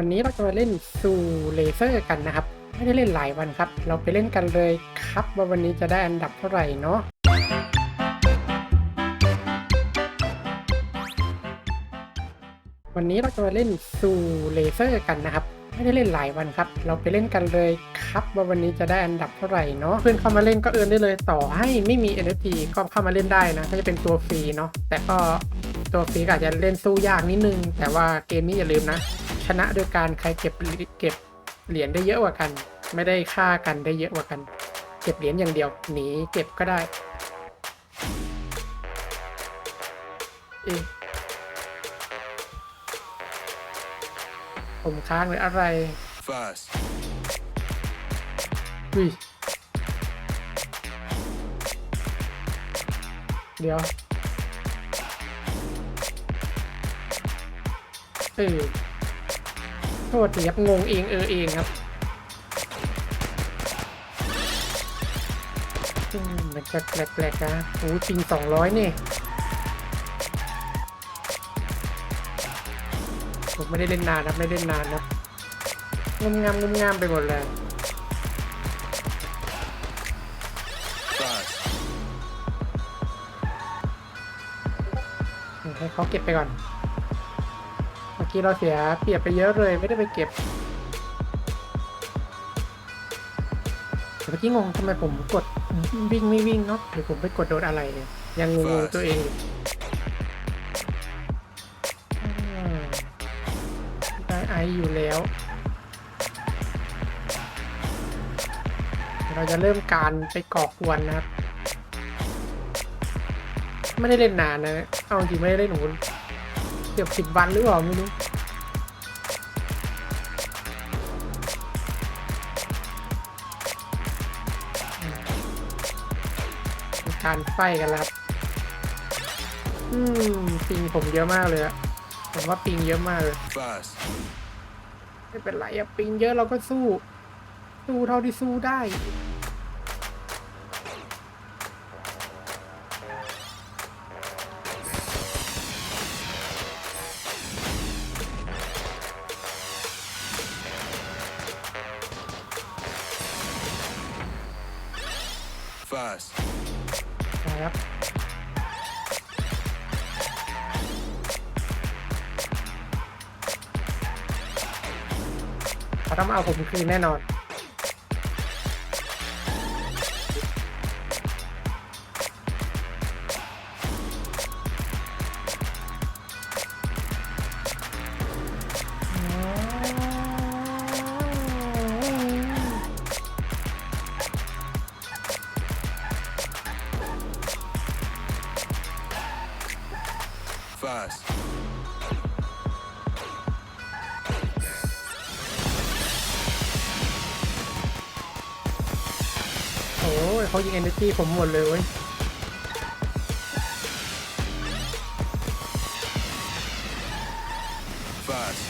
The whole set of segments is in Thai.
วันนี้เราจะมาเล่นซูเลเซอร์กันนะครับ ไม่ได้เล่นหลายวันครับ เราไปเล่นกันเลยครับว่าวันนี้จะได้อันดับเท่าไหร่เนาะวันนี้เราจะมาเล่นซูเลเซอร์กันนะครับไม่ได้เล่นหลายวันครับ เราไปเล่นกันเลยครับว่าวันนี้จะได้อันดับเท่าไหร่เนาะเพื่อนเข้ามาเล่นก็เอินได้เลยต่อให้ไม่มี NFT ก็เข้ามาเล่นได้นะก็จะเป็นตัวฟรีเนาะแต่ก็ตัวฟรีอาจจะเล่นสู้ยากนิดนึง แต่ว่าเกมนี้อย่าลืมนะ ชนะโดยการใครเก็บเก็บเหรียญได้เยอะกว่ากัน ไม่ได้ฆ่ากันได้เยอะกว่ากัน เก็บเหรียญอย่างเดียวหนีเก็บก็ได้เอะผมค้างหรืออะไร First, อุ้ยเดี๋ยวเออ โทษทีครับงงเองเออเองครับมันจะแปลกๆนะโอ้จริงสองร้อยนี่ผมไม่ได้เล่นนานนะไม่ได้เล่นนานนะงมงามงมงามไปหมดเลยให้เขาเก็บไปก่อน กี้เราเสียเปรียบไปเยอะเลยไม่ได้ไปเก็บเมื่อกี้งงทำไมผมกดวิ่งไม่วิ่งเนาะหรือผมไปกดโดนอะไรเนี่ย ยังงงตัวเองอได้ไออยู่แล้ว เราจะเริ่มการไปก่อกวนนะครับ ไม่ได้เล่นนานนะ เอาจริงไม่ได้เล่นหนูเกือบสิบวันหรือเปล่าไม่รู้ การไฟกันแล้วครับอืมปิงผมเยอะมากเลยอะผมว่าปิงเยอะมากเลย first, ไม่เป็นไรอะปิงเยอะเราก็สู้ สู้เท่าที่สู้ได้ first, นะ ครับเขาต้องเอาผมคืนแน่นอน ผมหมดเลยเว้ย first,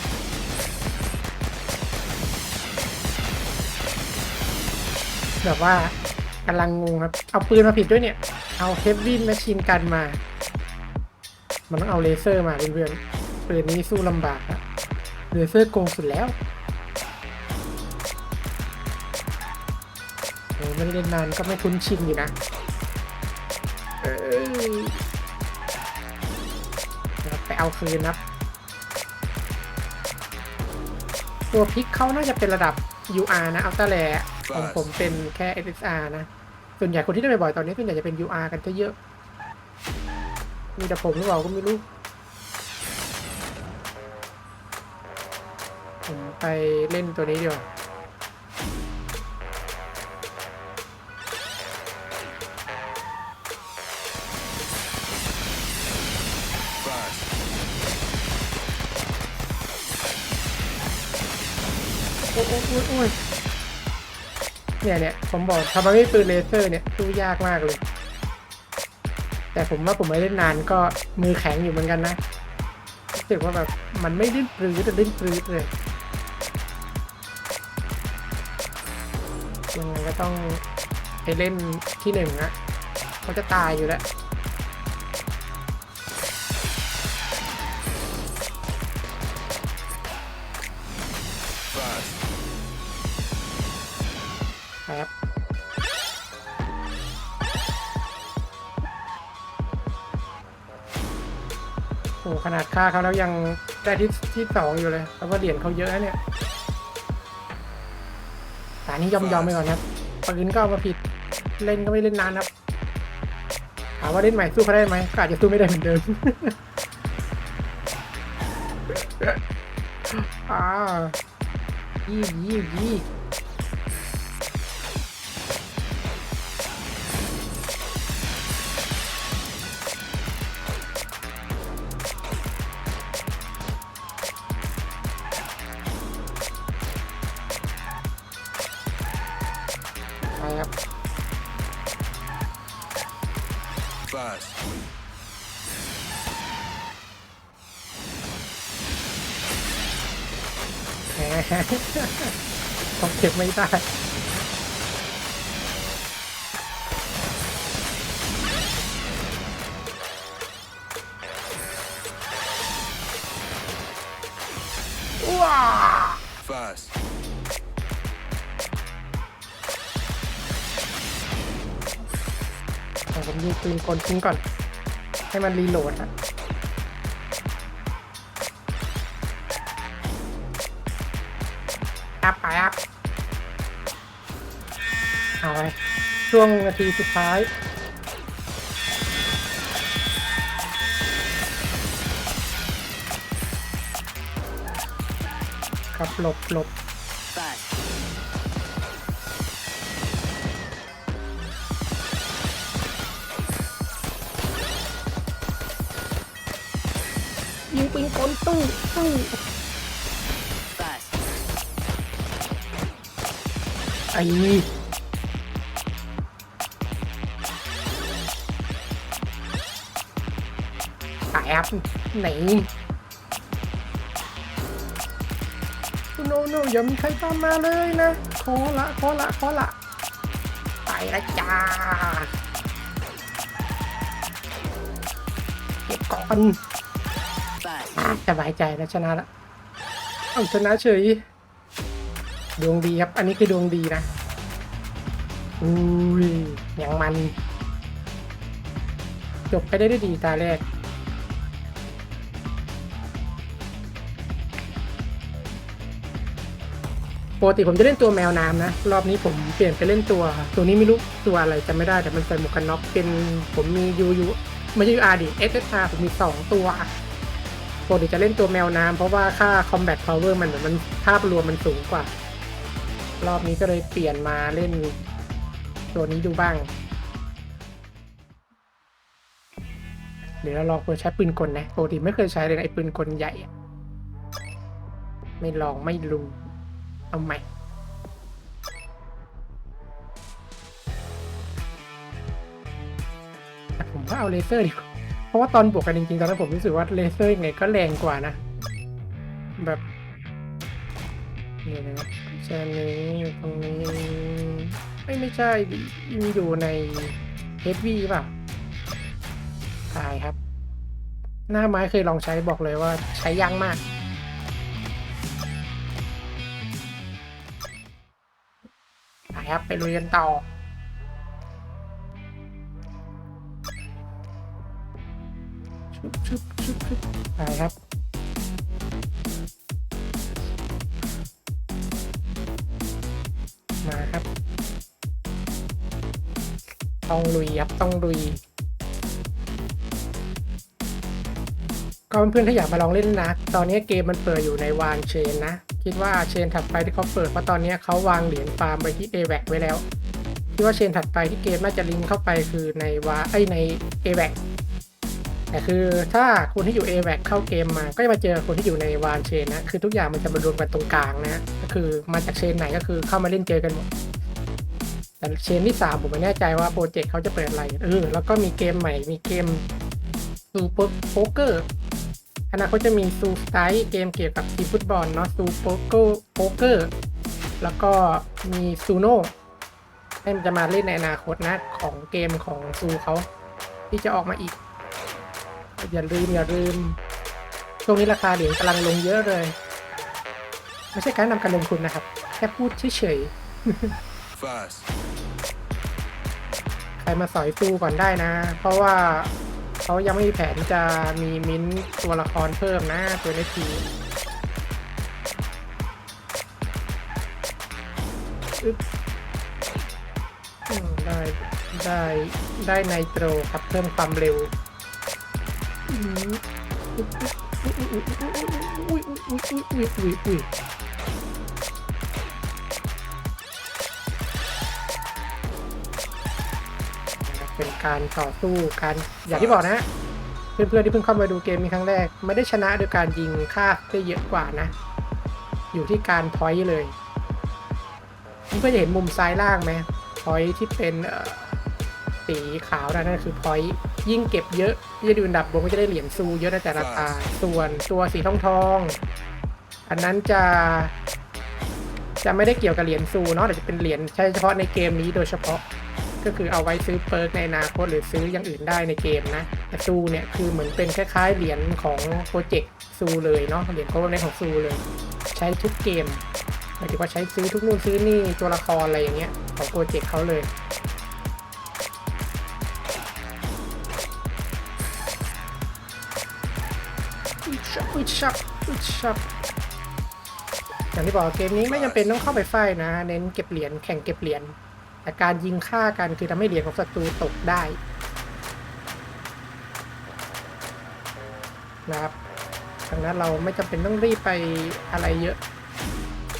แบบว่ากำลังงงครับ เอาปืนมาผิดด้วยเนี่ย เอาเฮฟวี่แมชชีนกันมา มันต้องเอาเลเซอร์มาเพื่อนๆปืนนี้สู้ลำบากอะเลเซอร์โกงสุดแล้ว ไม่ได้เล่นนานก็ไม่คุ้นชินอยู่นะเอ้ยเดี๋ยวไปเอาคืนนะครับ ตัวพิกเขาน่าจะเป็นระดับ UR นะอัลตาแลของผมเป็นแค่ SSR นะ ส่วนใหญ่คนที่ได้บ่อยๆตอนนี้ส่วนใหญ่จะเป็น UR กันจะเยอะ มีแต่ผมหรือเปล่าก็ไม่รู้ผมไปเล่นตัวนี้ดีกว่า อ้โอ้โอ้โอ้ยเนี่ยเนี่ยผมบอกทำไมไม่ปืนเลเซอร์เนี่ยสู้ยากมากเลย แต่ผมว่าผมไม่เล่นนานก็มือแข็งอยู่เหมือนกันนะรู้สึกว่าแบบมันไม่ดิ้นปลื้ดแต่ดิ้นปลื้ดเลยยังไงก็ต้องไปเล่นที่หนึ่งอะเขาจะตายอยู่แล้ว อ้ขนาดฆ่าเขาแล้วยังได้ที่ที่สองอยู่เลยเพราะว่าเหรียญเขาเยอะนะเนี่ยแต่นี้ยอมยอมไปก่อนครับปืนก็เอามาผิดเล่นก็ไม่เล่นนานครับถามว่าเล่นใหม่สู้เขาได้ไหมก็อาจจะสู้ไม่ได้เหมือนเดิมอ่ายี่ยี่ยี่ แหมต้องเก็บไม่ได้ว้า Fast. เอาผมยิงปืนกลทิ้งก่อน ให้มันรีโหลดฮะ ช่วงนาทีสุดท้าย ครับหลบหลบ Fast. ยิงปืนกลตู้ตู้ Fast. ไอ้ ไหนโนโนอย่ามีใครตามมาเลยนะ ขอละ ขอละ ขอละ ไปละจ้า เก็บก่อนสบายใจแล้วชนะละเอาชนะเฉย ดวงดีครับ อันนี้คือดวงดีนะ อุ้ยอย่างมัน จบไปได้ด้วยดีตาแรก ปกติผมจะเล่นตัวแมวน้ำนะ รอบนี้ผมเปลี่ยนไปเล่นตัว ตัวนี้ไม่รู้ตัวอะไรจำไม่ได้แต่มันใส่หมวกกันน็อกเป็นผมมียูยูไม่ใช่ยูอาร์ดิเอสเอสอาร์ผมมีสองตัวปกติจะเล่นตัวแมวน้ำเพราะว่าค่า combat power มันมันภาพรวมมันสูงกว่า รอบนี้ก็เลยเปลี่ยนมาเล่นตัวนี้ดูบ้าง เดี๋ยวเราลองเปิดใช้ปืนกลนะปกติไม่เคยใช้เลยนะไอ้ปืนกลใหญ่ ไม่ลองไม่รู้ เอาใหม่แต่ผมว่าเอาเลเซอร์ดีกว่าเพราะว่าตอนบวกกันจริงๆ ตอนนั้นผมรู้สึกว่าเลเซอร์ยังไงก็แรงกว่านะ แบบนี่นะใช่นี้อยู่ตรงนี้ ไม่ไม่ใช่มันอยู่ในเฮดวีป่ะตายครับ หน้าไม้เคยลองใช้บอกเลยว่าใช้ยากมาก ครับ ไปลุยกันต่อ ชุบชุบชุบชุบไปครับมาครับ ต้องลุยครับต้องลุย ก็เพื่อนๆถ้าอยากมาลองเล่นนะ ตอนนี้เกมมันเปิดอยู่ในวางเชนนะ คิดว่าเชนถัดไปที่เขาเปิดเพราะตอนนี้เขาวางเหรียญฟาร์มไปที่ a w a c ไว้แล้วคิดว่าเชนถัดไปที่เกมน่าจะลิงก์เข้าไปคือในวาไอใน a w a c แต่คือถ้าคนที่อยู่ a w a c เข้าเกมมา ก็จะมาเจอคนที่อยู่ในวานเชนนะคือทุกอย่างมันจะมารวมกันตรงกลางนะก็คือมาจากเชนไหนก็คือเข้ามาเล่นเจอกันหมดแต่เชนที่สามผมไม่แน่ใจว่าโปรเจกต์เขาจะเปิดอะไรเออแล้วก็มีเกมใหม่มีเกมซูเปอร์โป๊กเกอร์ อนาคตจะมีซูสไตล์เกมเกี่ยวกับทีมฟุตบอลเนาะซูโป๊กเกอร์โป๊กเกอร์ แล้วก็มีซูโน่ให้มันจะมาเล่นในอนาคตนะของเกมของซูเขาที่จะออกมาอีก อย่าลืมอย่าลืมช่วงนี้ราคาเหรียญกำลังลงเยอะเลย ไม่ใช่การแนะนำการลงทุนนะครับ แค่พูดเฉย First. ๆใครมาสอยตู้ก่อนได้นะ เพราะว่า เขายังไม่มีแผนจะมีมิ้นตัวละครเพิ่มนะตัวในทีอึ๊บได้ได้ได้ไนโตรครับเพิ่มความเร็วอืมอุ๊ยอุ๊ยอุ๊ยอุ๊ยอุ๊ยอุ๊ยอุ๊ยอุ๊ย การต่อสู้การอย่างที่บอกนะเพื่อนๆที่เพิ่งเข้ามาดูเกมมีครั้งแรก ไม่ได้ชนะโดยการยิงค่าได้เยอะกว่านะ อยู่ที่การพอยต์เลยเพื่อนๆจะเห็นมุมซ้ายล่างไหมพอยต์ที่เป็นสีขาวนั่นคือพอยต์ยิ่งเก็บเยอะยิ่งดูอันดับบนก็จะได้เหรียญซูเยอะในแต่ละตาส่วนตัวสีทองทองอันนั้นจะจะไม่ได้เกี่ยวกับเหรียญซูเนาะแต่จะเป็นเหรียญใช้เฉพาะในเกมนี้โดยเฉพาะ ก็คือเอาไว้ซื้อเปิร์กในอนาคตหรือซื้ออย่างอื่นได้ในเกมนะแต่ซูเนี่ยคือเหมือนเป็นคล้ายๆเหรียญของโปรเจกต์ซูเลยเนาะเหรียญโค้ดในของซูเลย ใช้ทุกเกมหมายถึงว่าใช้ซื้อทุกนู่นซื้อนี่ตัวละครอะไรอย่างเงี้ยของโปรเจกต์เขาเลยอุ๊ชับอุ๊ชับอุ๊ชับอย่างที่บอกเกมนี้ไม่จำเป็นต้องเข้าไปไฟนะ เน้นเก็บเหรียญแข่งเก็บเหรียญ แต่การยิงฆ่ากันคือทำให้เหรียญของศัตรูตกได้นะครับดังนั้นเราไม่จำเป็นต้องรีบไปอะไรเยอะ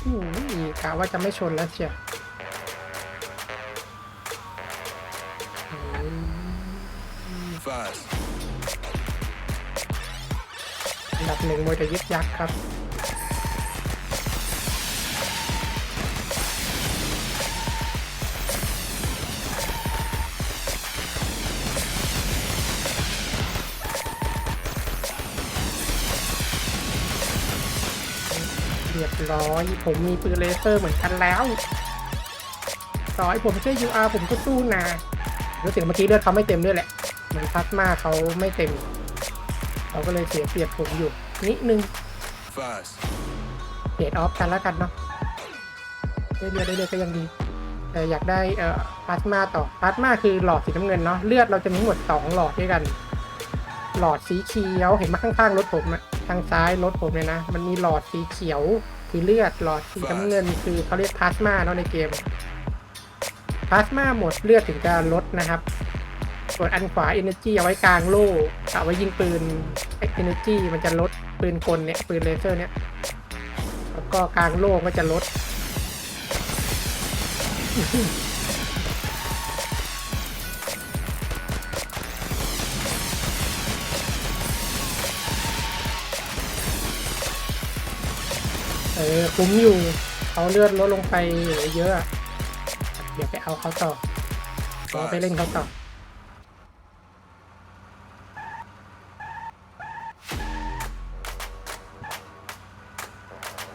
อู้ยกะว่าจะไม่ชนแล้วเชียวอืม First. อันดับหนึ่งมวยจะยึดยักษ์ครับ รียบร้อยผมมีปืนเลเซอร์เหมือนกันแล้วต่อให้ผมใช้ UR ผมก็สู้นะรู้สึกเมื่อกี้เลือดเขาไม่เต็มด้วยแหละเหมือนพลาสมาเขาไม่เต็มเขาก็เลยเสียเปรียบผมอยู่นิดนึง First. เดดออฟกันแล้วกันเนาะเรื่อยๆเรื่อยๆก็ยังดีแต่อยากได้เอ่อพลาสมาต่อพลาสมาคือหลอดสีน้ำเงินเนาะเลือดเราจะมีทั้งหมดสองหลอดด้วยกัน หลอดสีเขียวเห็นมาข้างๆรถผมอะทางซ้ายรถผมเลยนะ มันมีหลอดสีเขียว คือเลือดหลอดสีน้ำเงินคือเขาเรียกพลาสมาเนาะในเกมพลาสมาหมดเลือดถึงจะลดนะครับ ส่วนอันขวา Energy เอาไว้กลางโล่เอาไว้ยิงปืน Energy มันจะลดปืนกลเนี่ยปืนเลเซอร์เนี่ยแล้วก็กลางโล่ก็จะลด อคุ้มอยู่เขาเลือดลดลงไปเยอะอะเดี๋ยวไปเอาเขาต่อขอไปเล่นเขาต่อ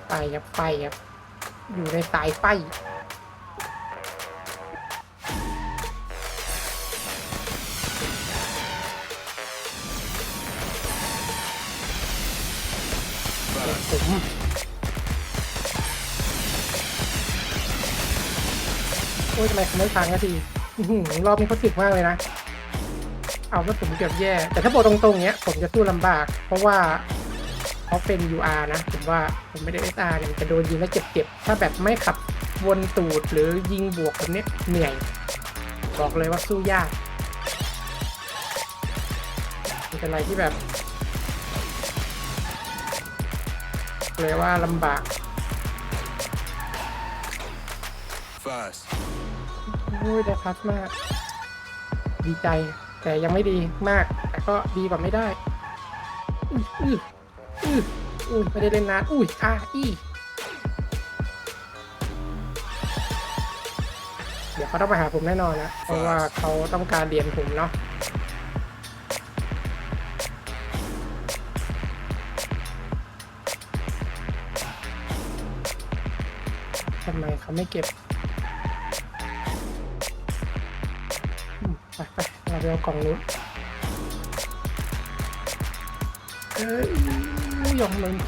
ไปครับไปครับอยู่ในสายไฟผม โอ้ยทำไมเขาไม่พังสักทีรอบนี้เขาถึกมากเลยนะ เอาแล้วผมเกือบแย่ แต่ถ้าบตรงๆเนี้ย ผมจะสู้ลำบาก เพราะว่าเขาเป็น UR นะ ผมว่าผมไม่ได้ SR เนี่ยจะโดนยิงแล้วเจ็บๆ ถ้าแบบไม่ขับวนตูดหรือยิงบวกแบบเนี้เหนื่อย บอกเลยว่าสู้ยากมันเป็นอะไรที่แบบเลยว่าลำบาก First. โอ้ยได้พัดมาก ดีใจ แต่ยังไม่ดีมาก แต่ก็ดีกว่าไม่ได้ อุ้ยอุ้ยอุ้ยอุ้ยไม่ได้เล่นนาน อุ้ยอะอีเดี๋ยวเขาต้องมาหาผมแน่นอนนะเพราะว่าเขาต้องการเรียนผมเนาะทำไมเขาไม่เก็บ เดี๋ยวกล่องนู้นเอ้ยไม่ยอมลนโผ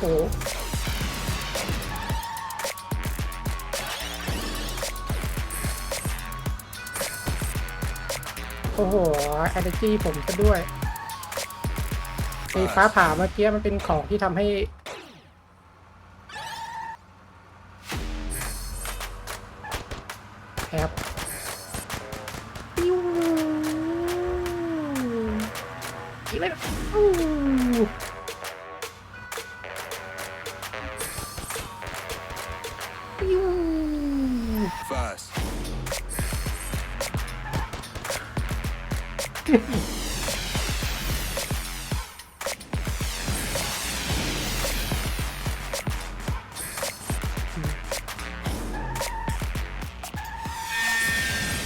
โอ้โหแอนเลอร์จีผมซะด้วยไอ้ฟ้าผ่าเมื่อกี้มันเป็นของที่ทำให้ อู้ปิ้ว First.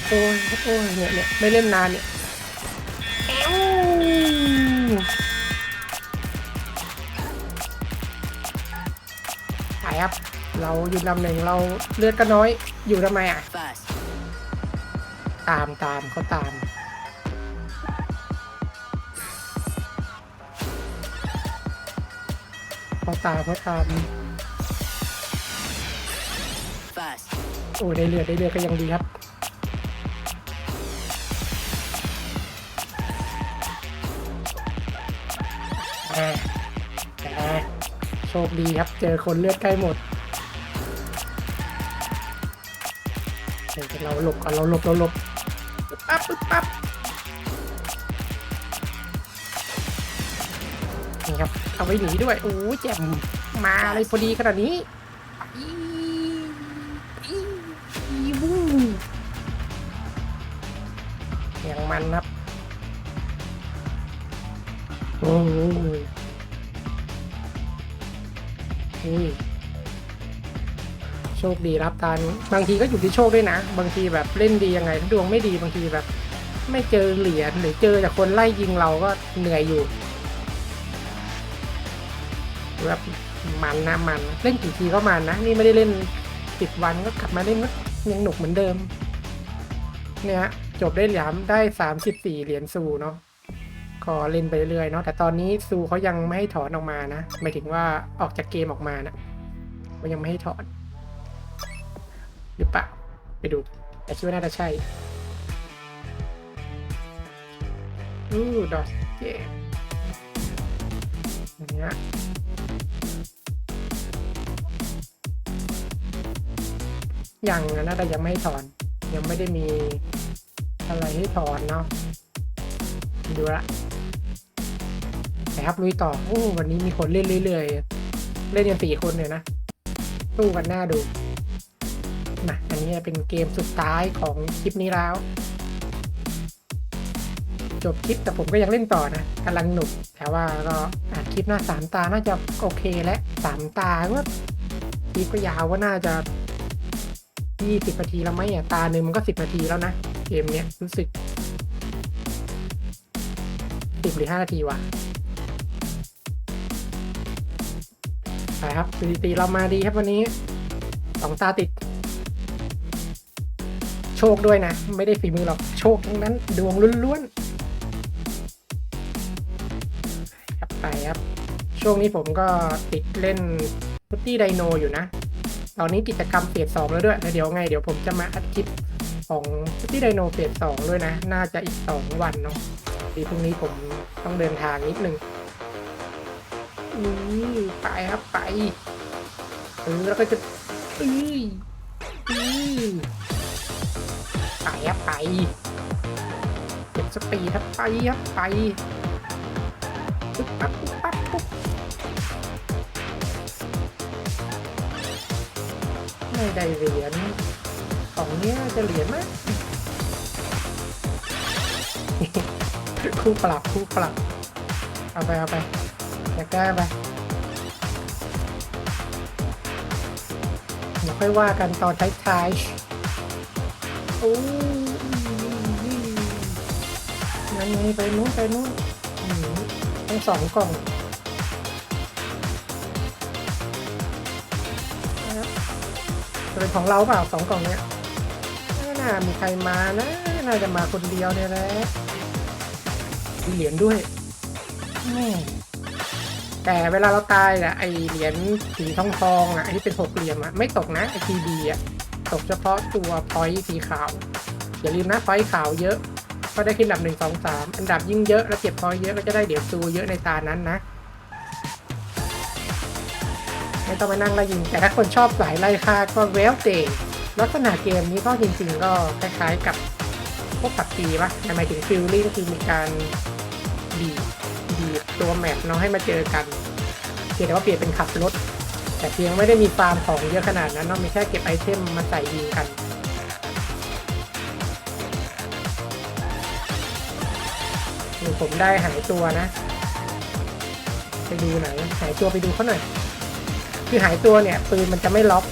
โอ้ยโอ้ยเนี่ยเนี่ยไม่เล่นนานเนี่ย เราอยู่ลำหนึ่งเราเลือดก็น้อยอยู่ทำไมอะ ตามตามเขาตาม เขาตามเขาตามโอ้ได้เลือดได้เลือดก็ยังดีครับโชคดีครับ เจอคนเลือดใกล้หมด เดี๋ยวเราหลบก่อนเราหลบเราหลบปึ๊บปั๊บปึ๊บปั๊บนี่ครับเอาไว้หนีด้วยโอ้ยแจ่มมาอะไรพอดีขนาดนี้อีอีอีวู้อย่างมันครับโอ้โหอุ้ย โชคดีรับตานี้ บางทีก็อยู่ที่โชคด้วยนะ บางทีแบบเล่นดียังไงถ้าดวงไม่ดีบางทีแบบ ไม่เจอเหรียญหรือเจอจากคนไล่ยิงเราก็เหนื่อยอยู่แบบมันนะมันเล่นกี่ทีก็มันนะ นี่ไม่ได้เล่นสิบวันก็กลับมาเล่นก็ยังหนุกเหมือนเดิม เนี่ยจบได้เหรียญได้สามสิบสี่เหรียญซูเนาะก็เล่นไปเรื่อยเนาะแต่ตอนนี้ซูเขายังไม่ให้ถอนออกมานะหมายถึงว่าออกจากเกมออกมานะเขายังไม่ให้ถอน หรือเปล่า ไปดู แต่คิดว่าน่าจะใช่ อู้ดอทเกมอย่างเงี้ยยังนะน่าจะยังไม่ถอน ยังไม่ได้มีอะไรให้ถอนเนาะดูละนะครับลุยต่อ โอ้ วันนี้มีคนเล่นเรื่อยๆ เล่นกันสี่คนเลยนะ สู้กันหน้าดู นะอันนี้จะเป็นเกมสุดท้ายของคลิปนี้แล้ว จบคลิปแต่ผมก็ยังเล่นต่อนะกำลังหนุก แต่ว่าก็อัดคลิปหน้าสามตาน่าจะโอเคและสามตาก็คลิปก็ยาวว่าน่าจะยี่สิบนาทีแล้วไหมอะตาหนึ่งมันก็สิบนาทีแล้วนะ เกมเนี้ยรู้สึกสิบหรือห้านาทีวะไปครับสถิติเรามาดีครับวันนี้สองตาติด โชคด้วยนะ ไม่ได้ฝีมือหรอกโชคทั้งนั้น ดวงล้วนๆครับไปครับ ช่วงนี้ผมก็ติดเล่นพุตตี้ไดโนอยู่นะ ตอนนี้กิจกรรมเฟสสองแล้วด้วยแล้วเดี๋ยวไง เดี๋ยวผมจะมาอัดคลิปของพุตตี้ไดโนเฟสสองด้วยนะ น่าจะอีกสองวันเนาะดีพรุ่งนี้ผมต้องเดินทางนิดนึงอือไปครับไปเออแล้วก็จะอืออือ ไปครับไปเก็บสปีดครับไปครับไปปุ๊บปั๊บปุ๊บปั๊บปุ๊บไม่ได้เหรียญของเนี้ยจะเหรียญไหมคู่ปรับคู่ปรับเอาไปเอาไปอยากได้ไปเดี๋ยวค่อยว่ากันตอนท้ายๆ โอ้ยนั่นไงไปนู้นไปนู้นอืมทั้งสองกล่องนะครับจะเป็นของเราเปล่าสองกล่องเนี้ยน่ามีใครมานะน่าจะมาคนเดียวเนี่ยแหละมีเหรียญด้วยแต่เวลาเราตายอะไอเหรียญสีทองทองอะไอที่เป็นหกเหลี่ยมอะไม่ตกนะไอทีดีอะ ตกเฉพาะตัวพอยต์สีขาว อย่าลืมนะพอยต์ขาวเยอะ ก็ได้ขึ้นอันดับหนึ่งสองสามอันดับยิ่งเยอะแล้วเก็บพอยต์เยอะก็จะได้เดี๋ยวซูเยอะในตานั้นนะ ไม่ต้องไปนั่งไล่ยิง แต่ถ้าคนชอบสายไล่ฆ่าก็เวลเตลักษณะเกมนี้ก็จริงๆ ก็คล้ายๆกับพวกปักปีปะหมายถึงฟิลลิ่งคือมีการบีบบีบตัวแมปเนาะให้มาเจอกันเพียงแต่ว่าเปลี่ยนเป็นขับรถ แต่เพียงไม่ได้มีฟาร์มของเยอะขนาดนั้นเนาะมีแค่เก็บไอเทมมาใส่ยิงกันนี่ผมได้หายตัวนะ ไปดูไหนอยหายตัวไปดูเขาหน่อยคือหายตัวเนี่ยปืนมันจะไม่ล็อก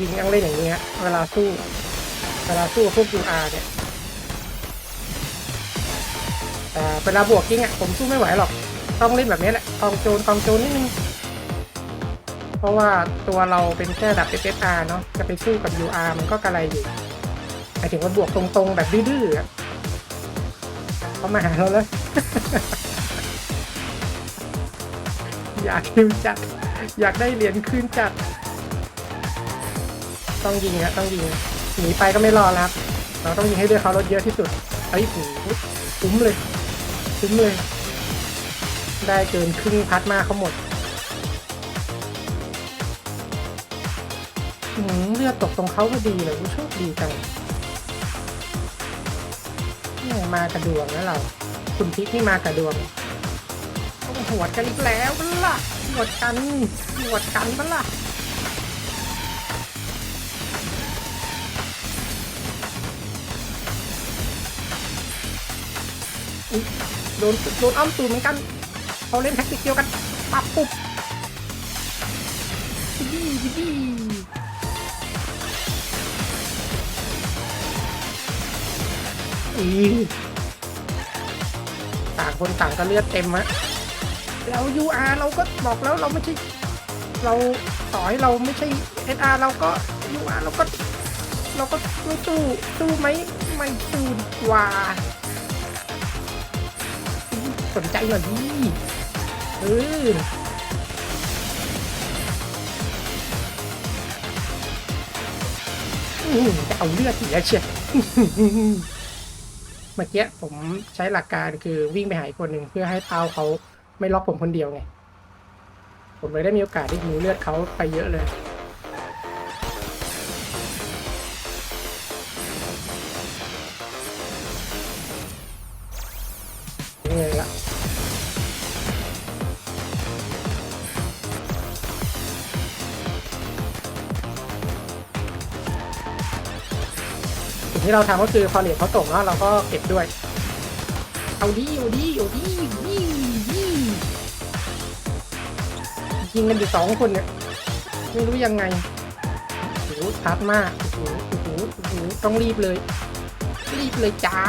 ยิงต้องเล่นอย่างนี้ฮะเวลาสู้เวลาสู้กับพวก UR เนี่ยแต่เวลาบวกจริงอะผมสู้ไม่ไหวหรอก ต้องเล่นแบบนี้แหละกองโจรกองโจรนิดนึง เพราะว่าตัวเราเป็นแค่ดับ SSR เนาะจะไปสู้กับ UR มันก็กระไรอยู่หมายถึงว่าบวกตรงๆ แบบดื้อๆอะเขามาหาเราแล้วอยากคิวจัด อยากได้เหรียญคืนจัด ต้องยิงอะต้องยิงหนีไปก็ไม่รอดแล้วครับเราต้องยิงให้เลือดเขาลดเยอะที่สุดไอ้ยโอ้โหคุ้มเลยคุ้มเลย ได้เกินครึ่งพัดมาเขาหมดหืมเลือดตกตรงเขาก็ดีเลยโชคดีจังนี่มากระดวงนะเรา คุณพิกนี่มากระดวงต้องหวดกันอีกแล้วบ้าล่ะหวดกันหวดกันบ้าล่ะ โดนโดนอ้อมตูดเหมือนกันเขาเล่นแท็กติกเดียวกันปับปุ๊บยิบบี้ยิบบี้อีต่างคนต่างก็เลือดเต็มอะแล้ว UR เราก็บอกแล้วเราไม่ใช่ เราต่อให้เราไม่ใช่ SR เราก็ UR เราก็ เราก็สู้สู้สู้ไหมไม่สู้ดีกว่า สนใจหน่อยดิเออจะเอาเลือดอีกแล้วเชียวเมื่อกี้ผมใช้หลักการคือวิ่งไปหาอีกคนหนึ่งเพื่อให้เท้าเขาไม่ล็อกผมคนเดียวไง ผมเลยได้มีโอกาสได้หิวเลือดเขาไปเยอะเลย ที่เราทำก็คือพอเหรียญเขาตกแล้วเราก็เก็บด้วย เอาดีเอาดีเอาดีอาดีดียิงกันอยู่สองคนเนี่ยไม่รู้ยังไงโอ้โหทัดมากโอ้โหโอ้โหโอ้โหต้องรีบเลย รีบเลยจ้า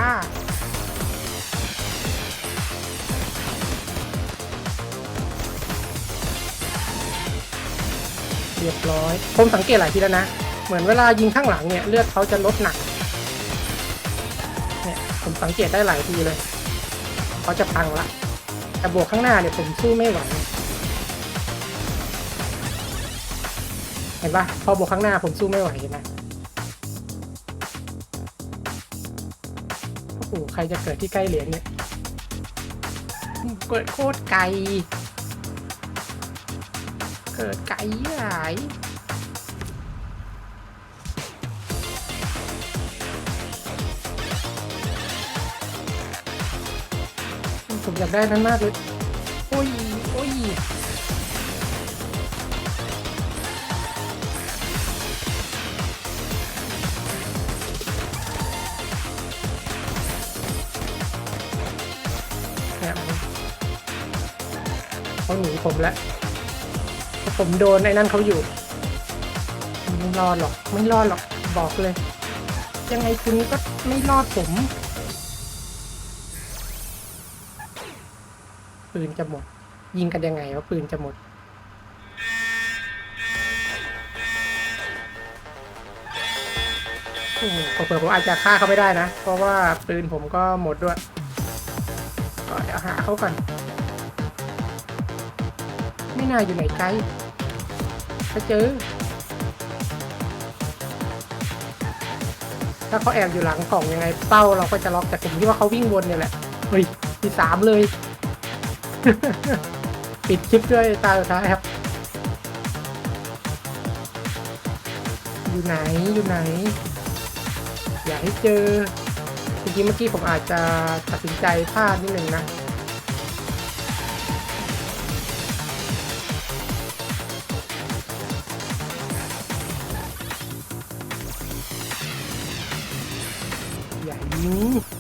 เรียบร้อย ผมสังเกตหลายทีแล้วนะ เหมือนเวลายิงข้างหลังเนี่ย เลือดเขาจะลดหนัก สังเกตได้หลายทีเลยเขาจะพังละ แต่บวกข้างหน้าเนี่ยผมสู้ไม่ไหวเห็นปะพอบวกข้างหน้าผมสู้ไม่ไหวเห็นไหมโอ้โหใครจะเกิดที่ใกล้เหรียญเนี่ยเกิดโคตรไกล เกิดไกลหลาย อยากได้นั้นมากเลย โอ้ย โอ้ยเนี่ยเขาหนีผมแล้วเพราะผมโดนไอ้นั่นเขาอยู่ ไม่รอดหรอก ไม่รอดหรอก บอกเลย ยังไงคุณก็ไม่รอดผม ปืนจะหมด ยิงกันยังไงว่าปืนจะหมด โอ้โหเผื่อผมอาจจะฆ่าเขาไม่ได้นะ เพราะว่าปืนผมก็หมดด้วย ก็เดี๋ยวหาเขาก่อน ไม่น่าอยู่ไหนไกลถ้าเจอ ถ้าเขาแอบอยู่หลังกล่องยังไงเป้าเราก็จะล็อกแต่ผมคิดว่าเขาวิ่งวนเนี่ยแหละเฮ้ยที่สามเลย ปิดคลิปด้วยตาสุดท้ายครับ อยู่ไหนอยู่ไหน อย่าให้เจอจริงๆเมื่อกี้ผมอาจจะตัดสินใจพลาดนิดนึงนะอย่ายิง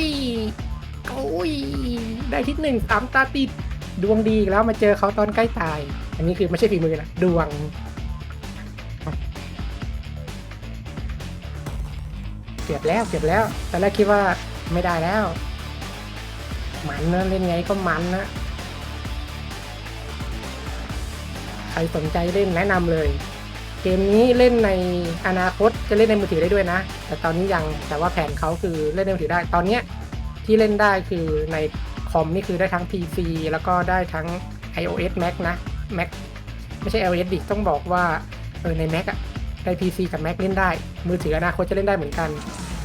ยโอ้ย ได้ที่หนึ่งสามตาติด ดวงดีแล้วมาเจอเขาตอนใกล้ตาย อันนี้คือไม่ใช่ฝีมือนะ ดวง เก็บแล้วเก็บแล้วตอนแรกคิดว่าไม่ได้แล้ว มันนะเล่นไงก็มันนะ ใครสนใจเล่นแนะนำเลย เกมนี้เล่นในอนาคตจะเล่นในมือถือได้ด้วยนะ แต่ตอนนี้ยังแต่ว่าแผนเขาคือเล่นในมือถือได้ตอนเนี้ยที่เล่นได้คือในคอมนี่คือได้ทั้ง PC แล้วก็ได้ทั้ง iOS Mac นะ Mac ไม่ใช่ iOS ดิต้องบอกว่าเออใน Mac อะได้ PC กับ Mac เล่นได้ มือถืออนาคตจะเล่นได้เหมือนกัน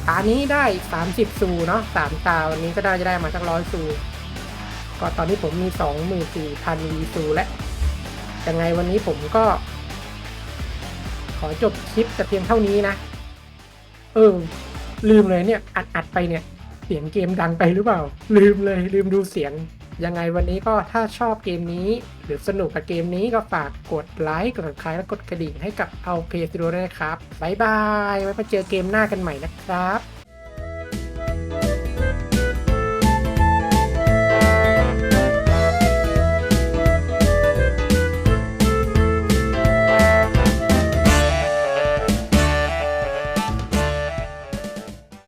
ตานี้ได้ 30 ซูเนาะ3ตาวันนี้ก็ได้จะได้มาสักร้อยซูก็ตอนนี้ผมมี 24,000 V ซูและยังไงวันนี้ผมก็ ขอจบคลิปแต่เพียงเท่านี้นะ เออ ลืมเลยเนี่ยอัดอัดไปเนี่ย เสียงเกมดังไปหรือเปล่า ลืมเลย ลืมดูเสียง ยังไงวันนี้ก็ถ้าชอบเกมนี้ หรือสนุกกับเกมนี้ก็ฝากกดไลค์กดคลายและกดกระดิ่งให้กับเอาเพจดูด้วยนะครับบ๊ายบายไว้มาเจอเกมหน้ากันใหม่นะครับ